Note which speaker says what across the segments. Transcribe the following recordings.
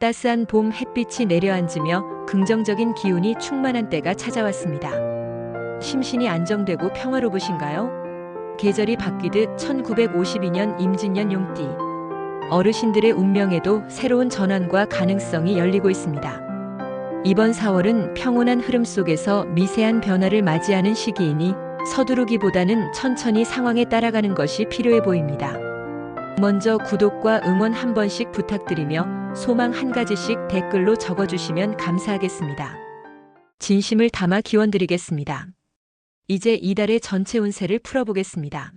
Speaker 1: 따스한 봄 햇빛이 내려앉으며 긍정적인 기운이 충만한 때가 찾아왔습니다. 심신이 안정되고 평화로우신가요? 계절이 바뀌듯 1952년 임진년 용띠. 어르신들의 운명에도 새로운 전환과 가능성이 열리고 있습니다. 이번 4월은 평온한 흐름 속에서 미세한 변화를 맞이하는 시기이니 서두르기보다는 천천히 상황에 따라가는 것이 필요해 보입니다. 먼저 구독과 응원 한 번씩 부탁드리며 소망 한 가지씩 댓글로 적어주시면 감사하겠습니다. 진심을 담아 기원드리겠습니다. 이제 이달의 전체 운세를 풀어보겠습니다.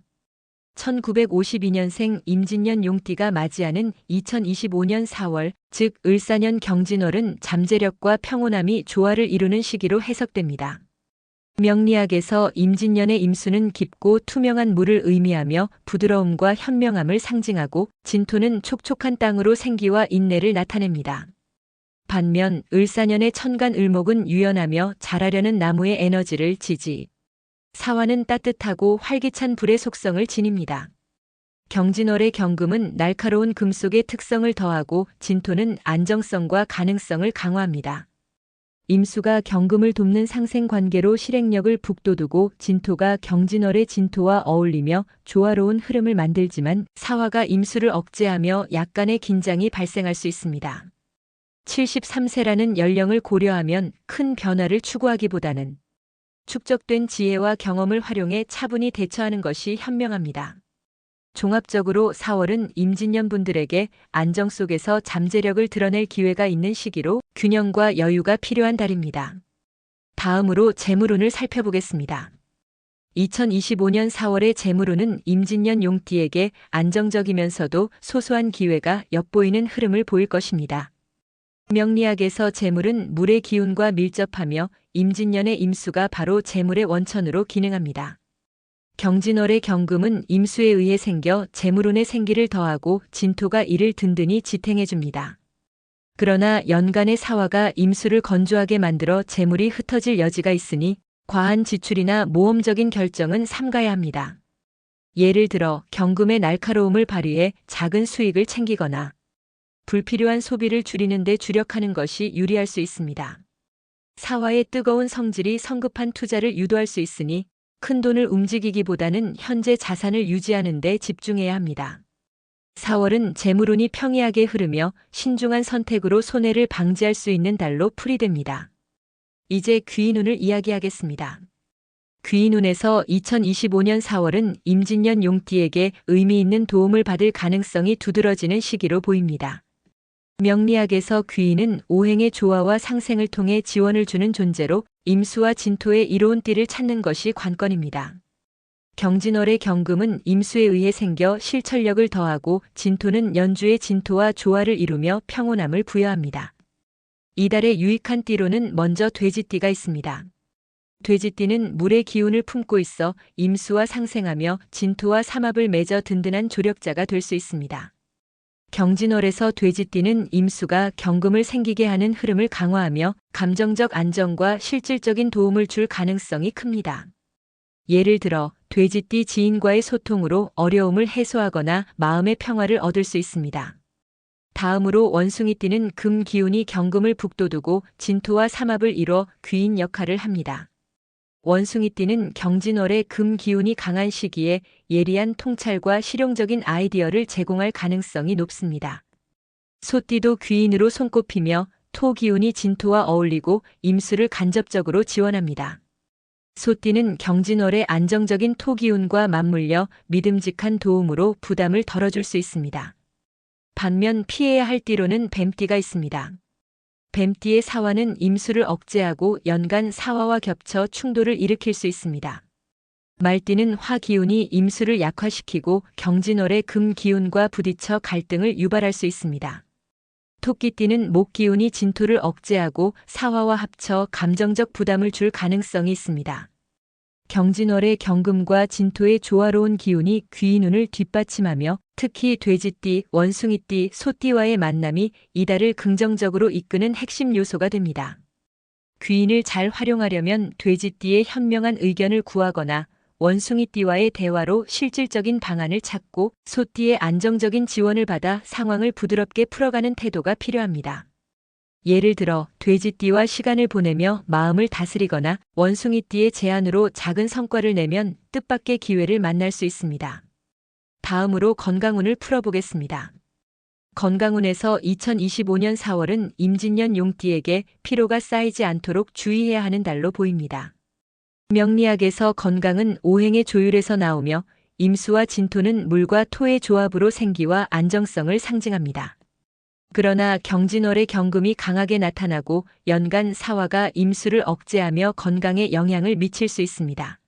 Speaker 1: 1952년생 임진년 용띠가 맞이하는 2025년 4월, 즉 을사년 경진월은 잠재력과 평온함이 조화를 이루는 시기로 해석됩니다. 명리학에서 임진년의 임수는 깊고 투명한 물을 의미하며 부드러움과 현명함을 상징하고 진토는 촉촉한 땅으로 생기와 인내를 나타냅니다. 반면 을사년의 천간 을목은 유연하며 자라려는 나무의 에너지를 지지, 사화는 따뜻하고 활기찬 불의 속성을 지닙니다. 경진월의 경금은 날카로운 금속의 특성을 더하고 진토는 안정성과 가능성을 강화합니다. 임수가 경금을 돕는 상생 관계로 실행력을 북돋우고 진토가 경진월의 진토와 어울리며 조화로운 흐름을 만들지만 사화가 임수를 억제하며 약간의 긴장이 발생할 수 있습니다. 73세라는 연령을 고려하면 큰 변화를 추구하기보다는 축적된 지혜와 경험을 활용해 차분히 대처하는 것이 현명합니다. 종합적으로 4월은 임진년 분들에게 안정 속에서 잠재력을 드러낼 기회가 있는 시기로 균형과 여유가 필요한 달입니다. 다음으로 재물운을 살펴보겠습니다. 2025년 4월의 재물운은 임진년 용띠에게 안정적이면서도 소소한 기회가 엿보이는 흐름을 보일 것입니다. 명리학에서 재물은 물의 기운과 밀접하며 임진년의 임수가 바로 재물의 원천으로 기능합니다. 경진월의 경금은 임수에 의해 생겨 재물운의 생기를 더하고 진토가 이를 든든히 지탱해 줍니다. 그러나 연간의 사화가 임수를 건조하게 만들어 재물이 흩어질 여지가 있으니 과한 지출이나 모험적인 결정은 삼가야 합니다. 예를 들어 경금의 날카로움을 발휘해 작은 수익을 챙기거나 불필요한 소비를 줄이는 데 주력하는 것이 유리할 수 있습니다. 사화의 뜨거운 성질이 성급한 투자를 유도할 수 있으니 큰 돈을 움직이기보다는 현재 자산을 유지하는 데 집중해야 합니다. 4월은 재물운이 평이하게 흐르며 신중한 선택으로 손해를 방지할 수 있는 달로 풀이됩니다. 이제 귀인운을 이야기하겠습니다. 귀인운에서 2025년 4월은 임진년 용띠에게 의미 있는 도움을 받을 가능성이 두드러지는 시기로 보입니다. 명리학에서 귀인은 오행의 조화와 상생을 통해 지원을 주는 존재로 임수와 진토의 이로운 띠를 찾는 것이 관건입니다. 경진월의 경금은 임수에 의해 생겨 실천력을 더하고 진토는 연주의 진토와 조화를 이루며 평온함을 부여합니다. 이달의 유익한 띠로는 먼저 돼지띠가 있습니다. 돼지띠는 물의 기운을 품고 있어 임수와 상생하며 진토와 삼합을 맺어 든든한 조력자가 될 수 있습니다. 경진월에서 돼지띠는 임수가 경금을 생기게 하는 흐름을 강화하며 감정적 안정과 실질적인 도움을 줄 가능성이 큽니다. 예를 들어 돼지띠 지인과의 소통으로 어려움을 해소하거나 마음의 평화를 얻을 수 있습니다. 다음으로 원숭이띠는 금 기운이 경금을 북돋우고 진토와 삼합을 이뤄 귀인 역할을 합니다. 원숭이띠는 경진월의 금 기운이 강한 시기에 예리한 통찰과 실용적인 아이디어를 제공할 가능성이 높습니다. 소띠도 귀인으로 손꼽히며 토 기운이 진토와 어울리고 임수를 간접적으로 지원합니다. 소띠는 경진월의 안정적인 토 기운과 맞물려 믿음직한 도움으로 부담을 덜어줄 수 있습니다. 반면 피해야 할 띠로는 뱀띠가 있습니다. 뱀띠의 사화는 임수를 억제하고 연간 사화와 겹쳐 충돌을 일으킬 수 있습니다. 말띠는 화 기운이 임수를 약화시키고 경진월의 금 기운과 부딪혀 갈등을 유발할 수 있습니다. 토끼띠는 목 기운이 진토를 억제하고 사화와 합쳐 감정적 부담을 줄 가능성이 있습니다. 경진월의 경금과 진토의 조화로운 기운이 귀인운을 뒷받침하며 특히 돼지띠, 원숭이띠, 소띠와의 만남이 이달을 긍정적으로 이끄는 핵심 요소가 됩니다. 귀인을 잘 활용하려면 돼지띠의 현명한 의견을 구하거나 원숭이띠와의 대화로 실질적인 방안을 찾고 소띠의 안정적인 지원을 받아 상황을 부드럽게 풀어가는 태도가 필요합니다. 예를 들어 돼지띠와 시간을 보내며 마음을 다스리거나 원숭이띠의 제안으로 작은 성과를 내면 뜻밖의 기회를 만날 수 있습니다. 다음으로 건강운을 풀어보겠습니다. 건강운에서 2025년 4월은 임진년 용띠에게 피로가 쌓이지 않도록 주의해야 하는 달로 보입니다. 명리학에서 건강은 오행의 조율에서 나오며 임수와 진토는 물과 토의 조합으로 생기와 안정성을 상징합니다. 그러나 경진월의 경금이 강하게 나타나고 연간 사화가 임수를 억제하며 건강에 영향을 미칠 수 있습니다.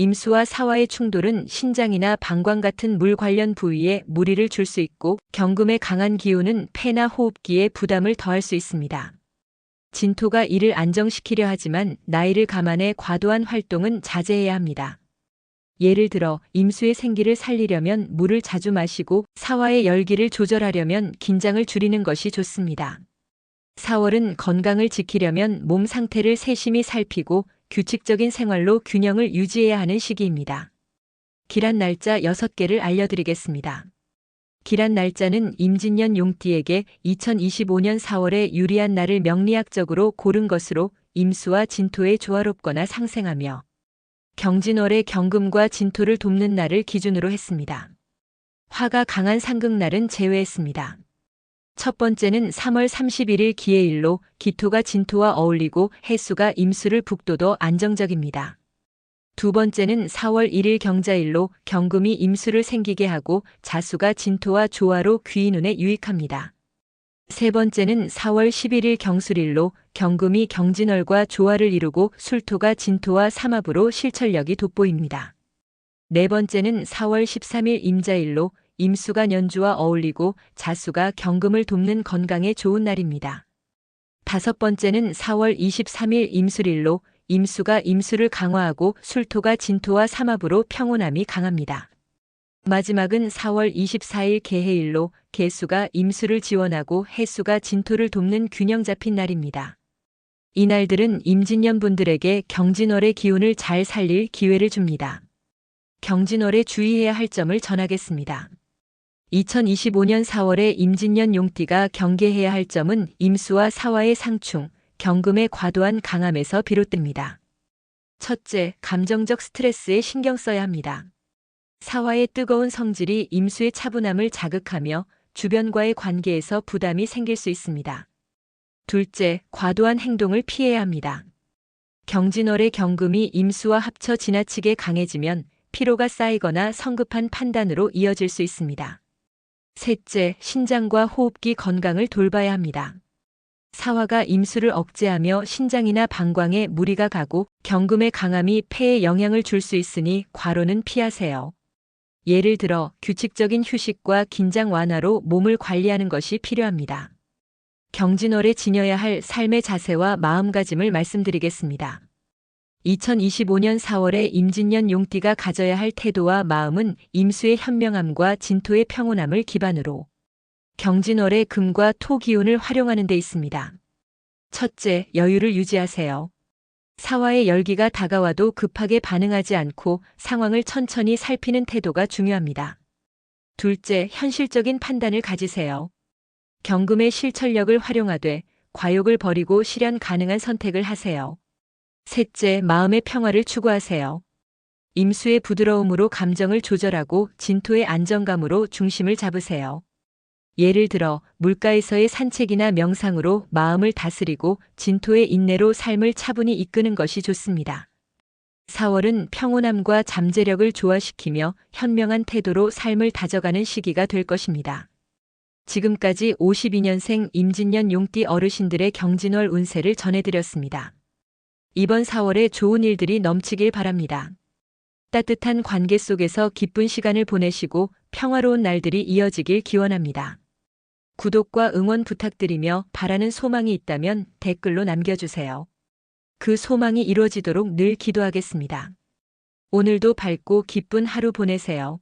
Speaker 1: 임수와 사화의 충돌은 신장이나 방광 같은 물 관련 부위에 무리를 줄 수 있고 경금의 강한 기운은 폐나 호흡기에 부담을 더할 수 있습니다. 진토가 이를 안정시키려 하지만 나이를 감안해 과도한 활동은 자제해야 합니다. 예를 들어 임수의 생기를 살리려면 물을 자주 마시고 사화의 열기를 조절하려면 긴장을 줄이는 것이 좋습니다. 4월은 건강을 지키려면 몸 상태를 세심히 살피고 규칙적인 생활로 균형을 유지해야 하는 시기입니다. 기란 날짜 6개를 알려드리겠습니다. 기란 날짜는 임진년 용띠에게 2025년 4월에 유리한 날을 명리학적으로 고른 것으로 임수와 진토의 조화롭거나 상생하며 경진월의 경금과 진토를 돕는 날을 기준으로 했습니다. 화가 강한 상극날은 제외했습니다. 첫 번째는 3월 31일 기해일로 기토가 진토와 어울리고 해수가 임수를 북돋워 안정적입니다. 두 번째는 4월 1일 경자일로 경금이 임수를 생기게 하고 자수가 진토와 조화로 귀인운에 유익합니다. 세 번째는 4월 11일 경술일로 경금이 경진월과 조화를 이루고 술토가 진토와 삼합으로 실천력이 돋보입니다. 네 번째는 4월 13일 임자일로 임수가 연주와 어울리고 자수가 경금을 돕는 건강에 좋은 날입니다. 다섯 번째는 4월 23일 임술일로 임수가 임수를 강화하고 술토가 진토와 삼합으로 평온함이 강합니다. 마지막은 4월 24일 개해일로 개수가 임수를 지원하고 해수가 진토를 돕는 균형 잡힌 날입니다. 이 날들은 임진년 분들에게 경진월의 기운을 잘 살릴 기회를 줍니다. 경진월에 주의해야 할 점을 전하겠습니다. 2025년 4월에 임진년 용띠가 경계해야 할 점은 임수와 사화의 상충, 경금의 과도한 강함에서 비롯됩니다. 첫째, 감정적 스트레스에 신경 써야 합니다. 사화의 뜨거운 성질이 임수의 차분함을 자극하며 주변과의 관계에서 부담이 생길 수 있습니다. 둘째, 과도한 행동을 피해야 합니다. 경진월의 경금이 임수와 합쳐 지나치게 강해지면 피로가 쌓이거나 성급한 판단으로 이어질 수 있습니다. 셋째, 신장과 호흡기 건강을 돌봐야 합니다. 사화가 임수를 억제하며 신장이나 방광에 무리가 가고 경금의 강함이 폐에 영향을 줄 수 있으니 과로는 피하세요. 예를 들어 규칙적인 휴식과 긴장 완화로 몸을 관리하는 것이 필요합니다. 경진월에 지녀야 할 삶의 자세와 마음가짐을 말씀드리겠습니다. 2025년 4월에 임진년 용띠가 가져야 할 태도와 마음은 임수의 현명함과 진토의 평온함을 기반으로 경진월의 금과 토 기운을 활용하는 데 있습니다. 첫째, 여유를 유지하세요. 사화의 열기가 다가와도 급하게 반응하지 않고 상황을 천천히 살피는 태도가 중요합니다. 둘째, 현실적인 판단을 가지세요. 경금의 실천력을 활용하되 과욕을 버리고 실현 가능한 선택을 하세요. 셋째, 마음의 평화를 추구하세요. 임수의 부드러움으로 감정을 조절하고 진토의 안정감으로 중심을 잡으세요. 예를 들어 물가에서의 산책이나 명상으로 마음을 다스리고 진토의 인내로 삶을 차분히 이끄는 것이 좋습니다. 4월은 평온함과 잠재력을 조화시키며 현명한 태도로 삶을 다져가는 시기가 될 것입니다. 지금까지 52년생 임진년 용띠 어르신들의 경진월 운세를 전해드렸습니다. 이번 4월에 좋은 일들이 넘치길 바랍니다. 따뜻한 관계 속에서 기쁜 시간을 보내시고 평화로운 날들이 이어지길 기원합니다. 구독과 응원 부탁드리며 바라는 소망이 있다면 댓글로 남겨주세요. 그 소망이 이루어지도록 늘 기도하겠습니다. 오늘도 밝고 기쁜 하루 보내세요.